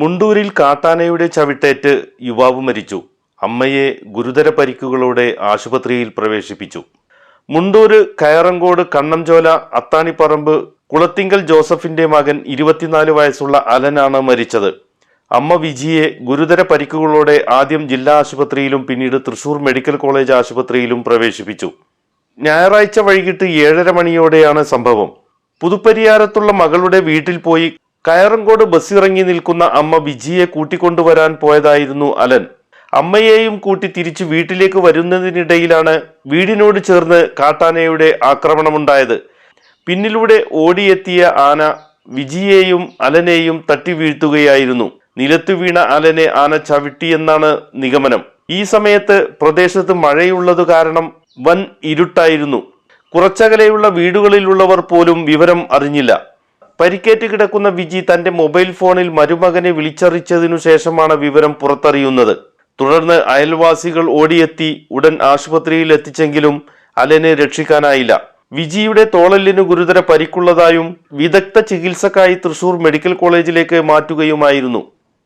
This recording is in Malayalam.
മുണ്ടൂരിൽ കാട്ടാനയുടെ ചവിട്ടേറ്റ് യുവാവ് മരിച്ചു. അമ്മയെ ഗുരുതര പരിക്കുകളോടെ ആശുപത്രിയിൽ പ്രവേശിപ്പിച്ചു. മുണ്ടൂര് കയറങ്കോട് കണ്ണംചോല അത്താണിപ്പറമ്പ് കുളത്തിങ്കൽ ജോസഫിന്റെ മകൻ ഇരുപത്തിനാല് വയസ്സുള്ള അലനാണ് മരിച്ചത്. അമ്മ വിജിയെ ഗുരുതര പരിക്കുകളോടെ ആദ്യം ജില്ലാ ആശുപത്രിയിലും പിന്നീട് തൃശൂർ മെഡിക്കൽ കോളേജ് ആശുപത്രിയിലും പ്രവേശിപ്പിച്ചു. ഞായറാഴ്ച വൈകിട്ട് ഏഴര മണിയോടെയാണ് സംഭവം. പുതുപ്പരിയാരത്തുള്ള മകളുടെ വീട്ടിൽ പോയി കയറങ്കോട് ബസ്സിറങ്ങി നിൽക്കുന്ന അമ്മ വിജിയെ കൂട്ടിക്കൊണ്ടുവരാൻ പോയതായിരുന്നു അലൻ. അമ്മയെയും കൂട്ടി തിരിച്ചു വീട്ടിലേക്ക് വരുന്നതിനിടയിലാണ് വീടിനോട് ചേർന്ന് കാട്ടാനയുടെ ആക്രമണമുണ്ടായത്. പിന്നിലൂടെ ഓടിയെത്തിയ ആന വിജിയെയും അലനെയും തട്ടി വീഴ്ത്തുകയായിരുന്നു. നിലത്തു വീണ അലനെ ആന ചവിട്ടിയെന്നാണ് നിഗമനം. ഈ സമയത്ത് പ്രദേശത്ത് മഴയുള്ളത് കാരണം വൻ ഇരുട്ടായിരുന്നു. കുറച്ചകലെയുള്ള വീടുകളിലുള്ളവർ പോലും വിവരം അറിഞ്ഞില്ല. പരിക്കേറ്റ് കിടക്കുന്ന വിജി തന്റെ മൊബൈൽ ഫോണിൽ മരുമകനെ വിളിച്ചറിച്ചതിനു ശേഷമാണ് വിവരം പുറത്തറിയുന്നത്. തുടർന്ന് അയൽവാസികൾ ഓടിയെത്തി ഉടൻ ആശുപത്രിയിൽ എത്തിച്ചെങ്കിലും അലനെ രക്ഷിക്കാനായില്ല. വിജിയുടെ തോളലിന് ഗുരുതര പരിക്കുള്ളതായും വിദഗ്ധ ചികിത്സക്കായി തൃശൂർ മെഡിക്കൽ കോളേജിലേക്ക് മാറ്റുകയുമായിരുന്നു.